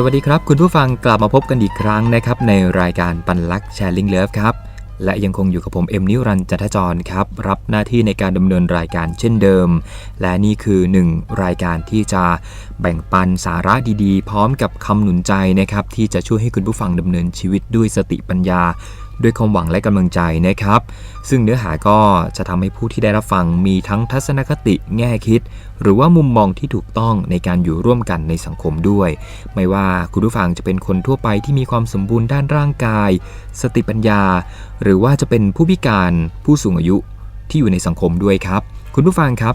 สวัสดีครับ คุณผู้ฟังกลับมาพบกันอีกครั้งนะครับ ในรายการปันลักแชร์ลิงเลิฟครับ และยังคงอยู่กับผมเอ็มนิรันจันทจรครับ รับหน้าที่ในการดำเนินรายการเช่นเดิม และนี่คือหนึ่งรายการที่จะแบ่งปันสาระดีๆ พร้อมกับคำหนุนใจนะครับ ที่จะช่วยให้คุณผู้ฟังดำเนินชีวิตด้วยสติปัญญา ด้วยความหวังและกำลังใจนะครับ ซึ่งเนื้อหาก็จะทำให้ผู้ที่ได้รับฟังมีทั้งทัศนคติแง่คิด หรือว่ามุมมองที่ถูกต้องในการอยู่ร่วมกันในสังคมด้วย ไม่ว่าคุณผู้ฟังจะเป็นคนทั่วไปที่มีความสมบูรณ์ด้านร่างกาย สติปัญญา หรือว่าจะเป็นผู้พิการผู้สูงอายุที่อยู่ในสังคมด้วยครับ คุณผู้ฟังครับ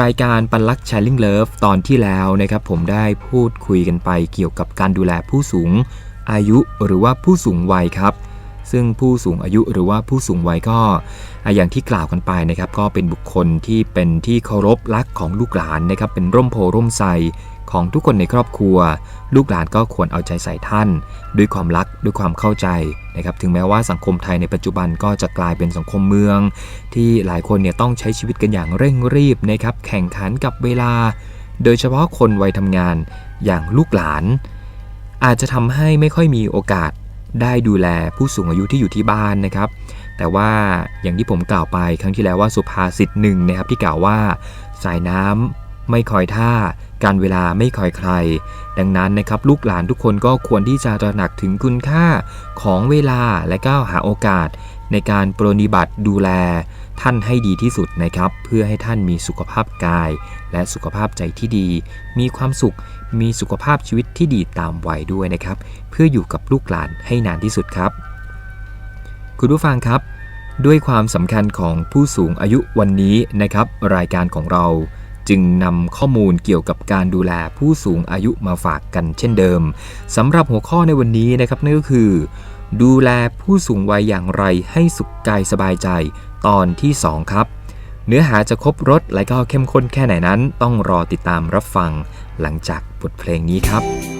รายการปันลัก Sharing Love ตอนที่แล้วนะครับผมได้พูดคุยกันไปเกี่ยวกับการดูแลผู้สูง อายุหรือว่าผู้สูงวัยครับ ซึ่งผู้สูงอายุหรือว่าผู้สูงวัยก็อย่างที่กล่าวกันไปนะครับก็เป็นบุคคลที่เป็นที่เคารพรักของลูกหลานนะครับเป็นร่มโพร่มไทรของทุกคนในครอบครัว ลูกหลานก็ควรเอาใจใส่ท่าน ด้วยความรักด้วยความเข้าใจนะครับถึงแม้ว่าสังคมไทยในปัจจุบันก็จะกลายเป็นสังคมเมือง ที่หลายคนเนี่ยต้องใช้ชีวิตกันอย่างเร่งรีบนะครับแข่งขันกับเวลา โดยเฉพาะคนวัยทำงานอย่างลูกหลาน อาจจะทำให้ไม่ค่อยมีโอกาส ได้ดูแลผู้สูงอายุที่อยู่ที่บ้านนะครับ แต่ว่าอย่างที่ผมกล่าวไปครั้งที่แล้วว่าสุภาษิตหนึ่งนะครับที่กล่าวว่า สายน้ำไม่คอยท่า การเวลาไม่คอยใคร ดังนั้นนะครับลูกหลานทุกคนก็ควรที่จะตระหนักถึงคุณค่าของเวลาและก็หาโอกาส ในการปรนนิบัติดูแลท่านให้ดีที่สุดนะครับ เพื่อให้ท่านมีสุขภาพกาย และสุขภาพใจที่ดี มีความสุข มีสุขภาพชีวิตที่ดีตามวัยด้วยนะครับ เพื่ออยู่กับลูกหลานให้นานที่สุดครับ คุณผู้ฟังครับ ด้วยความสำคัญของผู้สูงอายุวันนี้นะครับ รายการของเราจึงนำข้อมูลเกี่ยวกับการดูแลผู้สูงอายุมาฝากกันเช่นเดิมสำหรับหัวข้อในวันนี้นะครับนั่นก็คือ ดูแลผู้สูงวัยอย่างไรให้สุขกายสบายใจตอนที่ 2 ครับ เนื้อหาจะครบรสและก็เข้มข้นแค่ไหนนั้น ต้องรอติดตามรับฟังหลังจากบทเพลงนี้ครับ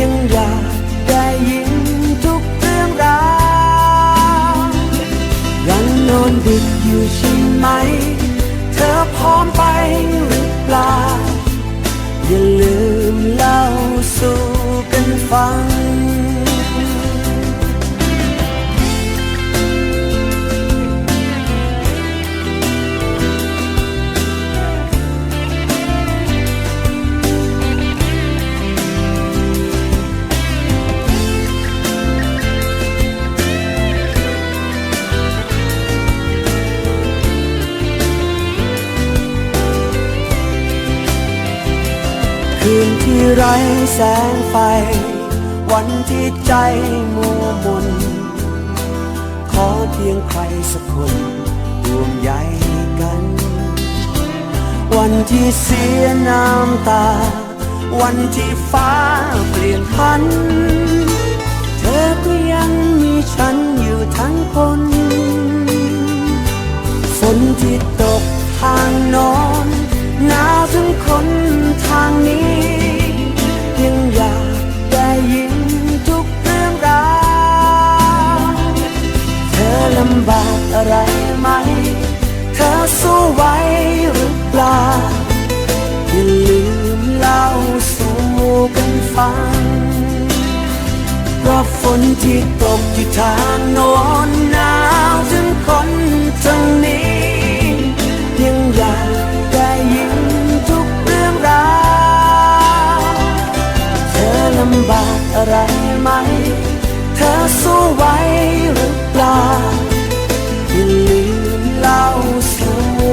ยังอยากได้ยินทุกเรื่องราวยังนอนดึกอยู่ใช่ไหม เธอพร้อมไปหรือเปล่า อย่าลืมเล่า สงไฟ วันที่ใจมัวมน ขอเพียงใครสักคนรวมใยกัน วันที่เสียน้ำตา วันที่ฟ้าเปลี่ยนพัน เธอก็ยังมีฉันอยู่ทั้งคน ฝนที่ตกทางโนอนำบากอะไรไหม เธอสู้ไหวหรือเปล่า อย่าลืมเล่าสู่กันฟังเพราะฝนที่ตกที่ทางโน้นหนาวถึงคนทางนี้ ยังอยากได้ยินทุกเรื่องราวเธอลำบากอะไรไหม เธอสู้ไหวหรือเปล่าอย่า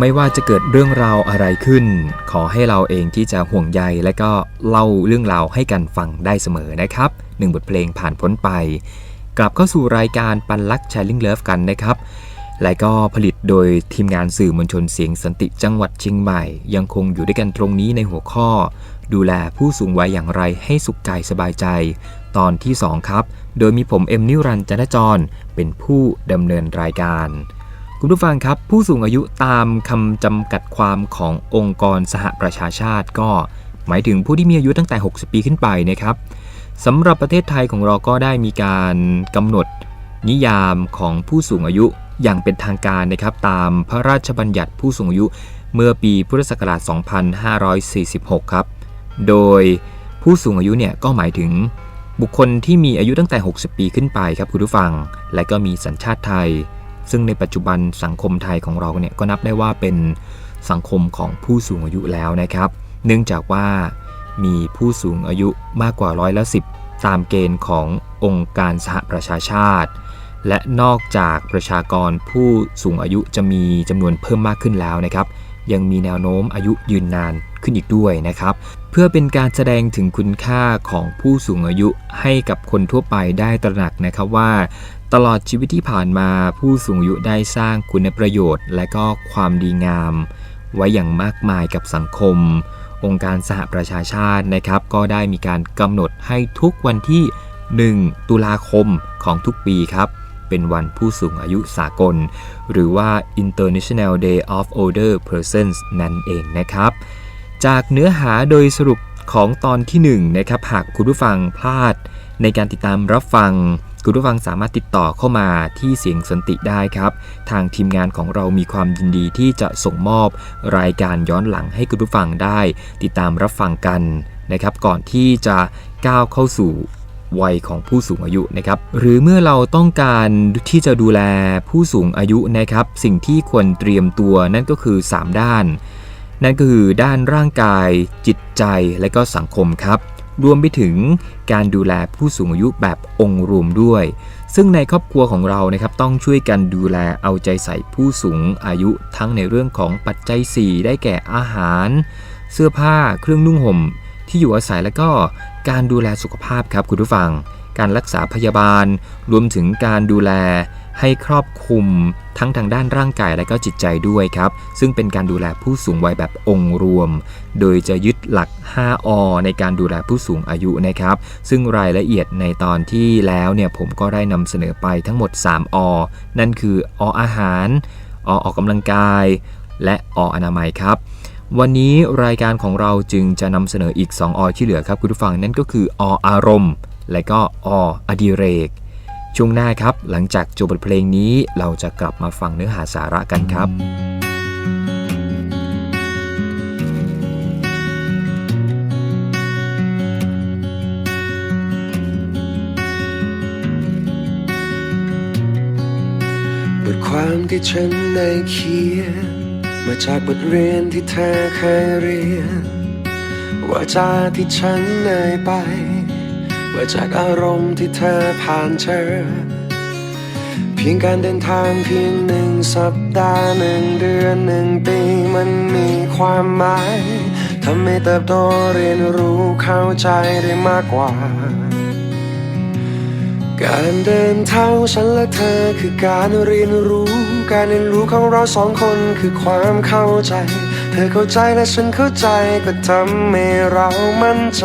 ไม่ว่าจะเกิดเรื่องราวอะไรขึ้น ขอให้เราเองที่จะห่วงใยและก็เล่าเรื่องราวให้กันฟังได้เสมอนะครับหนึ่งบทเพลงผ่านพ้นไป กลับเข้าสู่รายการปันลักชร์ลิงเลิฟกันนะครับ และก็ผลิตโดยทีมงานสื่อมวลชนเสียงสันติจังหวัดเชียงใหม่ ยังคงอยู่ด้วยกันตรงนี้ในหัวข้อ ดูแลผู้สูงวัยอย่างไรให้สุขกายสบายใจ ตอนที่ 2 ครับ โดยมีผมเอ็มนิวรันจันทจรเป็นผู้ดำเนินรายการ คุณผู้ฟังครับ ผู้สูงอายุตามคำจำกัดความขององค์กรสหประชาชาติ ก็หมายถึงผู้ที่มีอายุตั้งแต่ 60 ปีขึ้นไปนะครับสำหรับประเทศไทยของเราก็ได้มีการกำหนดนิยามของผู้สูงอายุอย่างเป็นทางการนะครับ ตามพระราชบัญญัติผู้สูงอายุเมื่อปีพุทธศักราช 2546 ครับ โดยผู้สูงอายุเนี่ยก็หมายถึงบุคคลที่มีอายุตั้งแต่ 60 ปีขึ้นไปครับคุณผู้ฟัง และก็มีสัญชาติไทย ซึ่งในปัจจุบันสังคมไทยของเราเนี่ยก็นับได้ว่าเป็นสังคมของผู้สูงอายุแล้วนะครับ เนื่องจากว่ามีผู้สูงอายุมากกว่าร้อยละสิบตามเกณฑ์ขององค์การสหประชาชาติ และนอกจากประชากรผู้สูงอายุจะมีจำนวนเพิ่มมากขึ้นแล้วนะครับ ยังมีแนวโน้มอายุยืนนานขึ้นอีกด้วยนะครับ เพื่อเป็นการแสดงถึงคุณค่าของผู้สูงอายุให้กับคนทั่วไปได้ตระหนักนะครับว่า ตลอดชีวิตที่ผ่านมาผู้สูงอายุได้สร้างคุณประโยชน์ และก็ความดีงาม ไว้อย่างมากมายกับสังคม องค์การสหประชาชาตินะครับ ก็ได้มีการกำหนดให้ทุกวันที่ 1 ตุลาคมของทุกปีครับ เป็นวันผู้สูงอายุสากล หรือว่า International Day of Older Persons นั่นเองนะครับ จากเนื้อหาโดยสรุปของตอนที่1นะครับหากคุณผู้ฟังพลาดในการติดตามรับฟัง คุณผู้ฟังสามารถติดต่อเข้ามาที่เสียงสันติได้ครับ ทางทีมงานของเรามีความยินดีที่จะส่งมอบรายการย้อนหลังให้คุณผู้ฟังได้ ติดตามรับฟังกันนะครับ ก่อนที่จะก้าวเข้าสู่วัยของผู้สูงอายุนะครับหรือเมื่อเราต้องการที่จะดูแลผู้สูงอายุนะครับ สิ่งที่ควรเตรียมตัวนั่นก็คือ 3 ด้าน นั่นก็คือด้านร่างกาย จิตใจและก็สังคมครับ รวมไปถึงการดูแลผู้สูงอายุแบบองค์รวมด้วย ซึ่งในครอบครัวของเรานะครับต้องช่วยกันดูแลเอาใจใส่ผู้สูงอายุทั้งในเรื่องของปัจจัย 4 ได้แก่อาหาร เสื้อผ้า เครื่องนุ่งห่ม ที่อยู่อาศัยและก็การดูแลสุขภาพครับคุณผู้ฟัง การรักษาพยาบาล รวมถึงการดูแล ให้ครอบคลุมทั้งทางด้านร่างกายและก็จิตใจด้วยครับ ซึ่งเป็นการดูแลผู้สูงวัยแบบองค์รวม โดยจะยึดหลัก 5 อ ในการดูแลผู้สูงอายุนะครับ ซึ่งรายละเอียดในตอนที่แล้วเนี่ยผมก็ได้นำเสนอไปทั้งหมด 3 อ นั่นคือออาหาร อออกกำลังกาย และออนามัยครับวันนี้รายการของเราจึงจะนำเสนออีก 2อที่เหลือครับคุณผู้ฟังนั่นก็คือออารมณ์ และก็ออดิเรก ช่วงหน้าครับ หลังจากจบบทเพลงนี้เราจะกลับมาฟังเนื้อหาสาระกันครับบทความที่ฉันได้เขียน มาจากบทเรียนที่เธอเคยเรียน ว่าจาที่ฉันเอ่ยไป ว่าจากอารมณ์ที่เธอผ่านเจอเพียงการเดินทางเพียงหนึ่งสัปดาห์หนึ่งเดือนหนึ่งปีมันมีความหมายทำให้เติบโตเรียนรู้เข้าใจได้มากกว่า การเดินทางฉันและเธอคือการเรียนรู้ การเรียนรู้ของเราสองคนคือความเข้าใจ เธอเข้าใจและฉันเข้าใจก็ทำให้เรามั่นใจ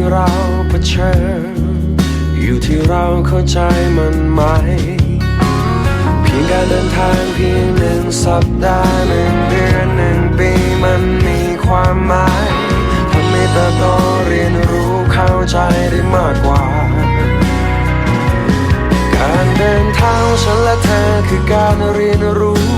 ที่เราเผชิญอยู่ที่เราเข้าใจมันไหม เพียงการเดินทางเพียงหนึ่งสัปดาห์หนึ่งเดือนหนึ่งปีมันมีความหมายทำให้เติบโตเรียนรู้เข้าใจได้มากกว่า การเดินทางของฉันและเธอคือการเรียนรู้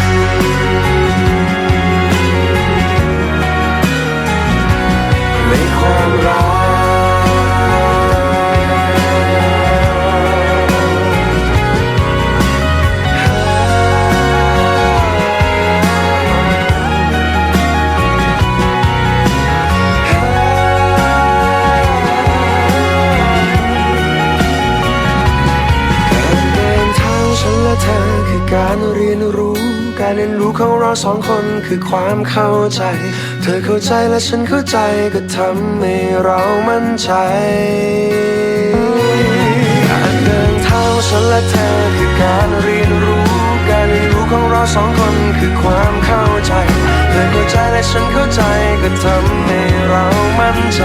น สองคนคือความเข้าใจ เธอเข้าใจและฉันเข้าใจก็ทำให้เรามั่นใจการเดินทางฉันและเธอคือการเรียนรู้ การเรียนรู้ของเราสองคนคือความเข้าใจ เธอเข้าใจและฉันเข้าใจก็ทำให้เรามั่นใจ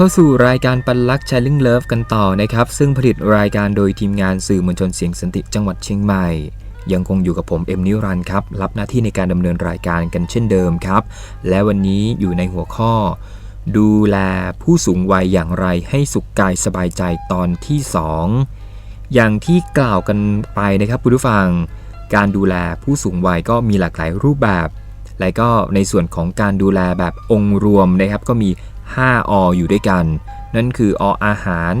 เข้าสู่รายการปันลัก Challenge Love กันต่อนะครับ ซึ่งผลิตรายการโดยทีมงานสื่อมวลชนเสียงสันติจังหวัดเชียงใหม่ ยังคงอยู่กับผมเอ็มนิรันครับ รับหน้าที่ในการดำเนินรายการกันเช่นเดิมครับ และวันนี้อยู่ในหัวข้อ ดูแลผู้สูงวัยอย่างไรให้สุขกายสบายใจตอนที่ 2 อย่างที่กล่าวกันไปนะครับคุณผู้ฟัง การดูแลผู้สูงวัยก็มีหลากหลายรูปแบบและก็ในส่วนของการดูแลแบบองค์รวมนะครับ ก็มี 5ออยู่ด้วยกัน นั่นคือออาหาร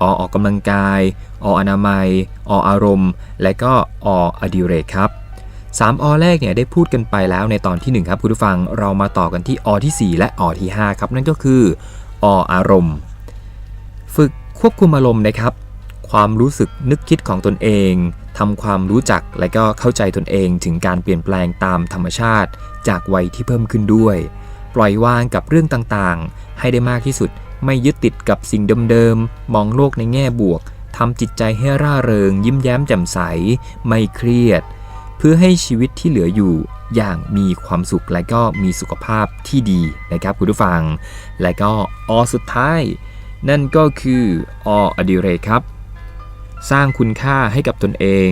ออออกกำลังกาย ออนามัย ออารมณ์ และก็ออดิเรกครับ 3 อแรกเนี่ยได้พูดกันไปแล้วในตอนทีหนึ่1 ครับคุณผู้ฟังเรามาต่อกันที่อที่ 4 และอที่ 5 ครับ นั่นก็คือออารมณ์ ฝึกควบคุมอารมณ์นะครับ ความรู้สึกนึกคิดของตนเองทำความรู้จักและก็เข้าใจตนเองถึงการเปลี่ยนแปลงตามธรรมชาติ จากวัยที่เพิ่มขึ้นด้วย ปล่อยวางกับเรื่องต่างๆ ให้ได้มากที่สุด ไม่ยึดติดกับสิ่งเดิมๆ มองโลกในแง่บวกทำจิตใจให้ร่าเริง ยิ้มแย้มแจ่มใส ไม่เครียด เพื่อให้ชีวิตที่เหลืออยู่อย่างมีความสุขและก็มีสุขภาพที่ดีนะครับคุณผู้ฟัง และก็อสุดท้าย นั่นก็คือออดิเรกครับ สร้างคุณค่าให้กับตนเอง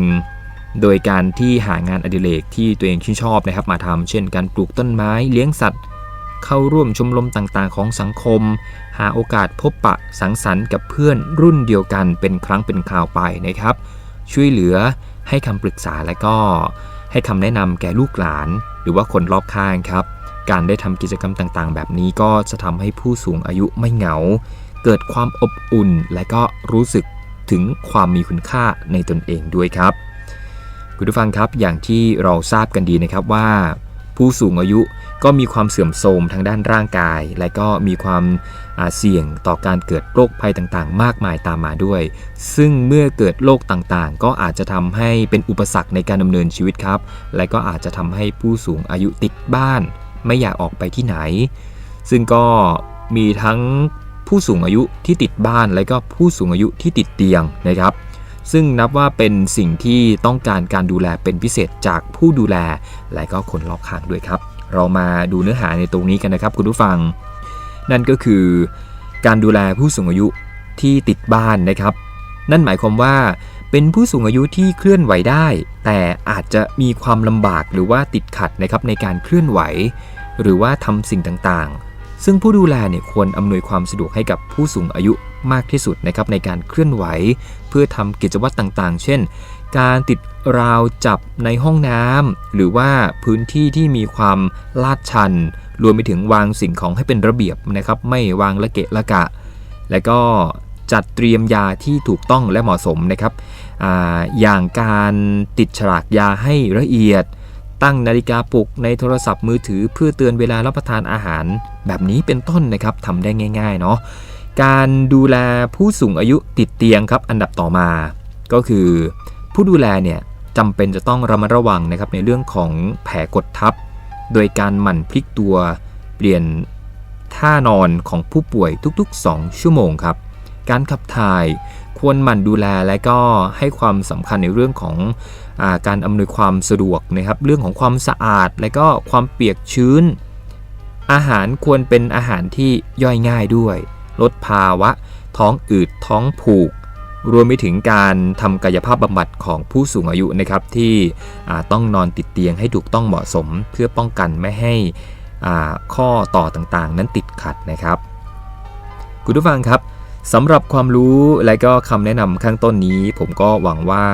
โดยการที่หางานอดิเรกที่ตัวเองชื่นชอบนะครับมาทำเช่นการปลูกต้นไม้เลี้ยงสัตว์ เข้าร่วมชมรมต่างๆ ของสังคม หาโอกาสพบปะสังสรรค์กับเพื่อนรุ่นเดียวกันเป็นครั้งเป็นคราวไปนะครับ ช่วยเหลือให้คำปรึกษาและก็ ให้คำแนะนำแก่ลูกหลาน หรือว่าคนรอบข้างครับ การได้ทำกิจกรรมต่างๆ แบบนี้ก็จะทำให้ผู้สูงอายุไม่เหงา เกิดความอบอุ่นและก็รู้สึกถึงความมีคุณค่าในตนเองด้วยครับ คุณผู้ฟังครับอย่างที่เราทราบกันดีนะครับว่า ผู้สูงอายุก็มีความเสื่อมโทรมทางด้านร่างกาย และก็มีความเสี่ยงต่อการเกิดโรคภัยต่างๆ มากมายตามมาด้วย ซึ่งเมื่อเกิดโรคต่างๆ ก็อาจจะทำให้เป็นอุปสรรคในการดำเนินชีวิตครับ และก็อาจจะทำให้ผู้สูงอายุติดบ้าน ไม่อยากออกไปที่ไหน ซึ่งก็มีทั้งผู้สูงอายุที่ติดบ้าน และก็ผู้สูงอายุที่ติดเตียงนะครับ ซึ่งนับว่าเป็นสิ่งที่ต้องการการดูแลเป็นพิเศษจากผู้ดูแล และก็คนรอบข้างด้วยครับ เรามาดูเนื้อหาในตรงนี้กันนะครับ คุณผู้ฟัง นั่นก็คือ การดูแลผู้สูงอายุที่ติดบ้านนะครับ นั่นหมายความว่าเป็นผู้สูงอายุที่เคลื่อนไหวได้ แต่อาจจะมีความลำบากหรือว่าติดขัดนะครับในการเคลื่อนไหว หรือว่าทำสิ่งต่างๆ ซึ่งผู้ดูแลเนี่ยควรอำนวยความสะดวกให้กับผู้สูงอายุ มากที่สุดนะครับในการเคลื่อนไหว เพื่อทำกิจวัตรต่างๆ เช่น การติดราวจับในห้องน้ำหรือว่าพื้นที่ที่มีความลาดชัน รวมไปถึงวางสิ่งของให้เป็นระเบียบนะครับ ไม่วางละเกะละกะ และก็จัดเตรียมยาที่ถูกต้องและเหมาะสมนะครับออย่างการติดฉลากยาให้ละเอียด ตั้งนาฬิกาปลุกในโทรศัพท์มือถือเพื่อเตือนเวลารับประทานอาหาร แบบนี้เป็นต้นนะครับทำได้ง่าย ๆ เนาะ การดูแลผู้สูงอายุติดเตียงครับอันดับต่อมา ก็คือผู้ดูแลเนี่ยจำเป็นจะต้องระมัดระวังนะครับในเรื่องของแผลกดทับ โดยการหมั่นพลิกตัวเปลี่ยนท่านอนของผู้ป่วยทุกๆ 2 ชั่วโมงครับ การขับถ่ายควรหมั่นดูแลและก็ให้ความสำคัญในเรื่องของอาการอำนวยความสะดวกนะครับ เรื่องของความสะอาดและก็ความเปียกชื้น อาหารควรเป็นอาหารที่ย่อยง่ายด้วย ลดภาวะ ท้องอืดท้องผูก รวมไปถึงการทำกายภาพบำบัดของผู้สูงอายุนะครับที่ต้องนอนติดเตียงให้ถูกต้องเหมาะสม เพื่อป้องกันไม่ให้ข้อต่อต่างๆ นั้นติดขัดนะครับ คุณผู้ฟังครับสำหรับความรู้และก็คำแนะนำข้างต้นนี้ ผมก็หวังว่า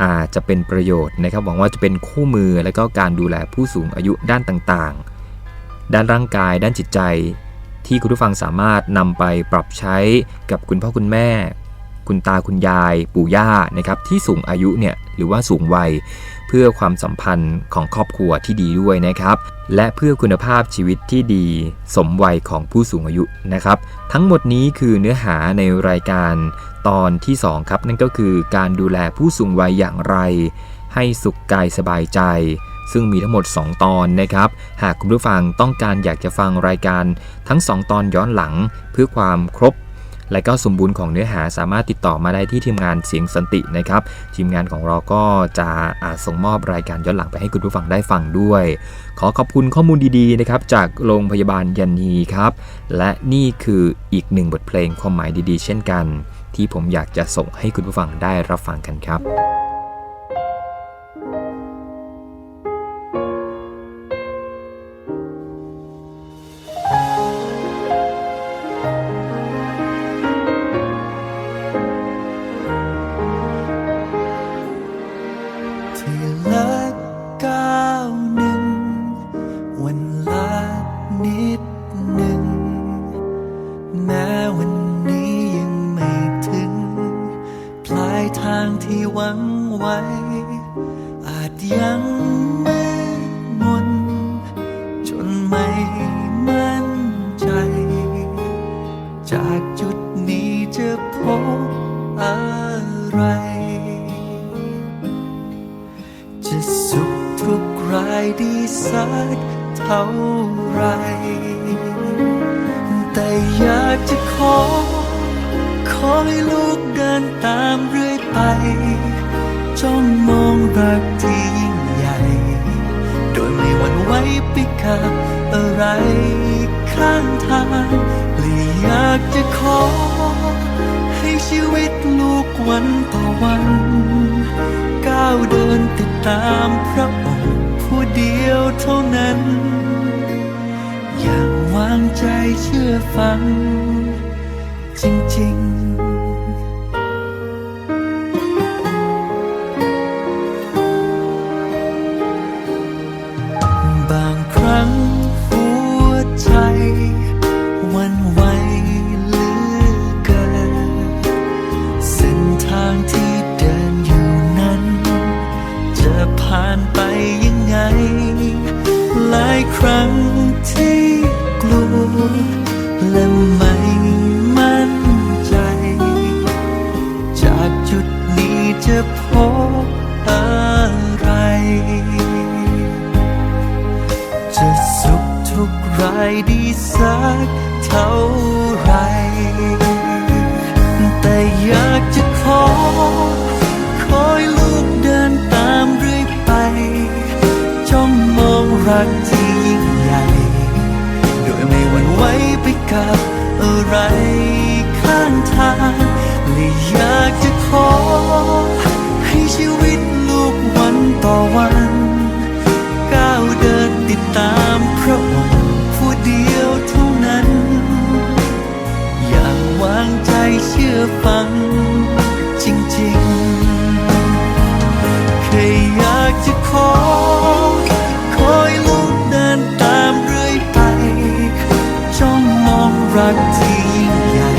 อาจะเป็นประโยชน์นะครับ หวังว่าจะเป็นคู่มือและก็การดูแลผู้สูงอายุด้านต่างๆ ด้านร่างกาย ด้านจิตใจ ที่คุณผู้ฟังสามารถนำไปปรับใช้กับคุณพ่อคุณแม่ คุณตาคุณยาย ปู่ย่านะครับที่สูงอายุเนี่ยหรือว่าสูงวัย เพื่อความสัมพันธ์ของครอบครัวที่ดีด้วยนะครับ และเพื่อคุณภาพชีวิตที่ดี สมวัยของผู้สูงอายุนะครับ ทั้งหมดนี้คือเนื้อหาในรายการตอนที่ 2 ครับ นั่นก็คือการดูแลผู้สูงวัยอย่างไร ให้สุขกายสบายใจ ซึ่งมีทั้งหมด 2 ตอนนะครับ หากคุณผู้ฟังต้องการอยากจะฟังรายการทั้ง 2 ตอนย้อนหลังเพื่อความครบ และก็สมบูรณ์ของเนื้อหาสามารถติดต่อมาได้ที่ทีมงานเสียงสันตินะครับ ทีมงานของเราก็จะอาส่งมอบรายการย้อนหลังไปให้คุณผู้ฟังได้ฟังด้วย ขอขอบคุณข้อมูลดีๆนะครับจากโรงพยาบาลยันนีครับ และนี่คืออีกหนึ่งบทเพลงความหมายดีๆ เช่นกัน ที่ผมอยากจะส่งให้คุณผู้ฟังได้รับฟังกันครับ กับอะไรข้างทางและอยากจะขอ ให้ชีวิตลูกวันต่อวันก้าวเดินติดตามพระองค์ผู้เดียวเท่านั้น อย่างวางใจเชื่อฟัง จริง ๆ แค่อยากจะขอ คอยลุกเดินตามเรื่อยไป จ้องมองรักที่ยิ่งใหญ่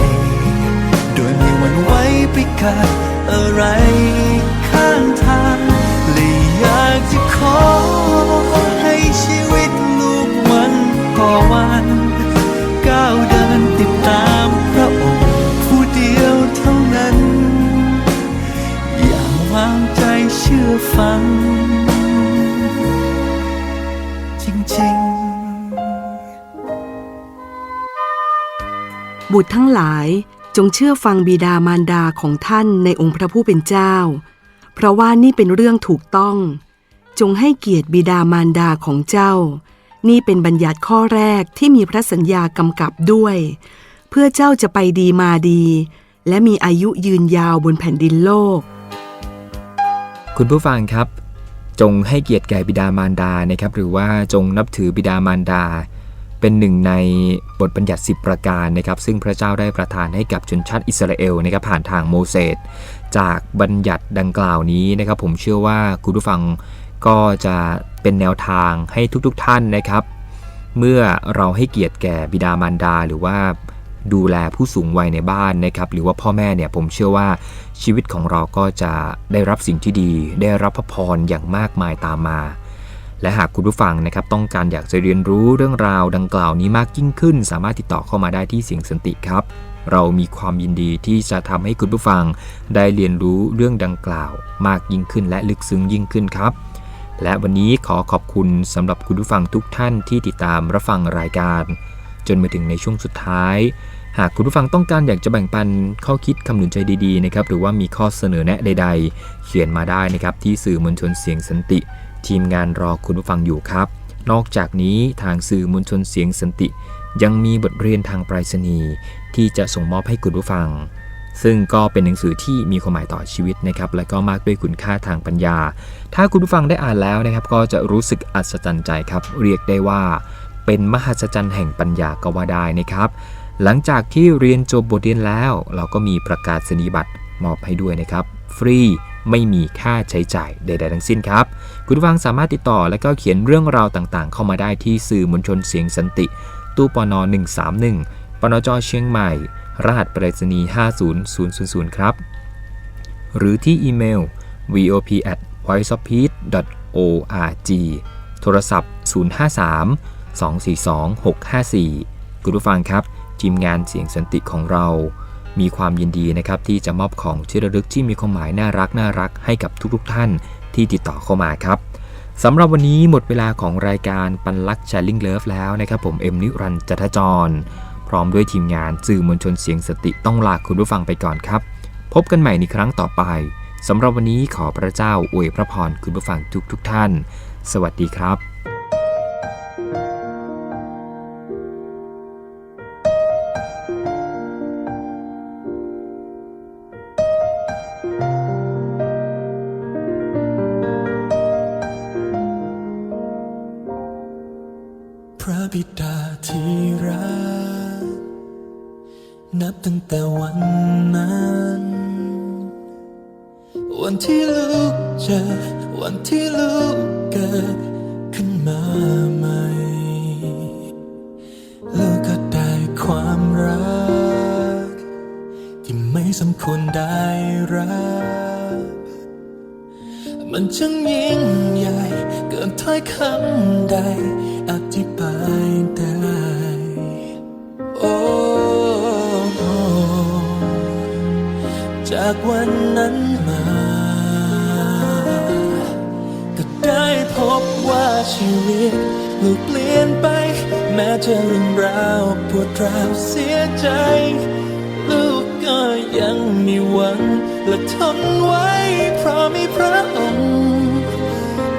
โดยไม่หวั่นไหวไปกับอะไร บุตรทั้งหลายจงเชื่อฟังบิดามารดาของท่านในองค์พระผู้เป็นเจ้า เพราะว่านี่เป็นเรื่องถูกต้อง จงให้เกียรติบิดามารดาของเจ้า นี่เป็นบัญญัติข้อแรกที่มีพระสัญญากำกับด้วย เพื่อเจ้าจะไปดีมาดี และมีอายุยืนยาวบนแผ่นดินโลก คุณผู้ฟังครับ จงให้เกียรติแก่บิดามารดานะครับ หรือว่าจงนับถือบิดามารดา เป็นหนึ่งในบทบัญญัติ 10 ประการนะครับ ซึ่งพระเจ้าได้ประทานให้กับชนชาติอิสราเอลนะครับผ่านทางโมเสสจากบัญญัติดังกล่าวนี้นะครับ ผมเชื่อว่าคุณผู้ฟังก็จะเป็นแนวทางให้ทุกๆทท่านนะครับ เมื่อเราให้เกียรติแก่บิดามารดาหรือว่าดูแลผู้สูงวัยในบ้านนะครับหรือว่าพ่อแม่เนี่ยผมเชื่อว่าชีวิตของเราก็จะได้รับสิ่งที่ดี ได้รับพระพรอย่างมากมายตามมา และหากคุณผู้ฟังนะครับต้องการอยากจะเรียนรู้เรื่องราวดังกล่าวนี้มากยิ่งขึ้น สามารถติดต่อเข้ามาได้ที่เสียงสันติครับ เรามีความยินดีที่จะทำให้คุณผู้ฟัง ได้เรียนรู้เรื่องดังกล่าว มากยิ่งขึ้นและลึกซึ้งยิ่งขึ้นครับ และวันนี้ขอขอบคุณสำหรับคุณผู้ฟังทุกท่านที่ติดตามรับฟังรายการ จนมาถึงในช่วงสุดท้ายหากคุณผู้ฟังต้องการอยากจะแบ่งปันข้อคิดคำหนุนใจดีๆนะครับหรือว่ามีข้อเสนอแนะใด ๆ เขียนมาได้นะครับที่สื่อมวลชนเสียงสันติ ทีมงานรอคุณผู้ฟังอยู่ครับ นอกจากนี้ทางสื่อมวลชนเสียงสันติ ยังมีบทเรียนทางไปรษณีย์ที่จะส่งมอบให้คุณผู้ฟัง ซึ่งก็เป็นหนังสือที่มีความหมายต่อชีวิตนะครับ และก็มากด้วยคุณค่าทางปัญญา ถ้าคุณผู้ฟังได้อ่านแล้วนะครับ ก็จะรู้สึกอัศจรรย์ใจครับ เรียกได้ว่า เป็นมหัศจรรย์แห่งปัญญาก็ว่าได้นะครับ หลังจากที่เรียนจบบทเรียนแล้ว เราก็มีประกาศนียบัตรมอบให้ด้วยนะครับ ฟรี ไม่มีค่าใช้จ่ายใด ๆ ทั้งสิ้นครับ คุณฟังสามารถติดต่อและก็เขียนเรื่องราวต่างๆ เข้ามาได้ที่สื่อมวลชนเสียงสันติ ตู้ปน 131 ปนจเชียงใหม่ รหัสไปรษณีย์50000 ครับ หรือที่อีเมล vop at voiceofpeace org โทรศัพท์ 053 242 654 คุณผู้ฟังครับ ทีมงานเสียงสันติของเรา มีความยินดีนะครับที่จะมอบของที่ระลึกที่มีความหมายน่ารักน่ารักให้กับทุกๆท่านที่ติดต่อเข้ามาครับสำหรับวันนี้หมดเวลาของรายการปันลักช a ลิงเลิฟแล้วนะครับผมเอ็มนิรันจัทจร พร้อมด้วยทีมงานสื่อมวลชนเสียงสติต้องลาคุณผู้ฟังไปก่อนครับ พบกันใหม่ในครั้งต่อไปสำหรับวันนี้ขอพระเจ้าอวยพระพรคุณผู้ฟังทุกๆทท่าน สวัสดีครับ ชีวิตลูกเปลี่ยนไป แม้จะเรื่องราวปวดร้าวเสียใจ ลูกก็ยังมีหวัง และทนไว้ เพราะมีพระองค์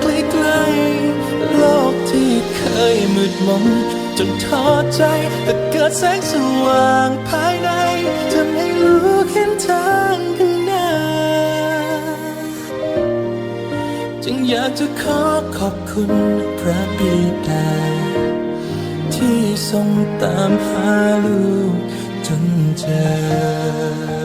ใกล้ๆโลกที่เคยมืดมนจนท้อใจแต่เกิดแสงสว่างภายใน อยากจะขอขอบคุณพระบิดา ที่ทรงตามหาลูกจนเจอ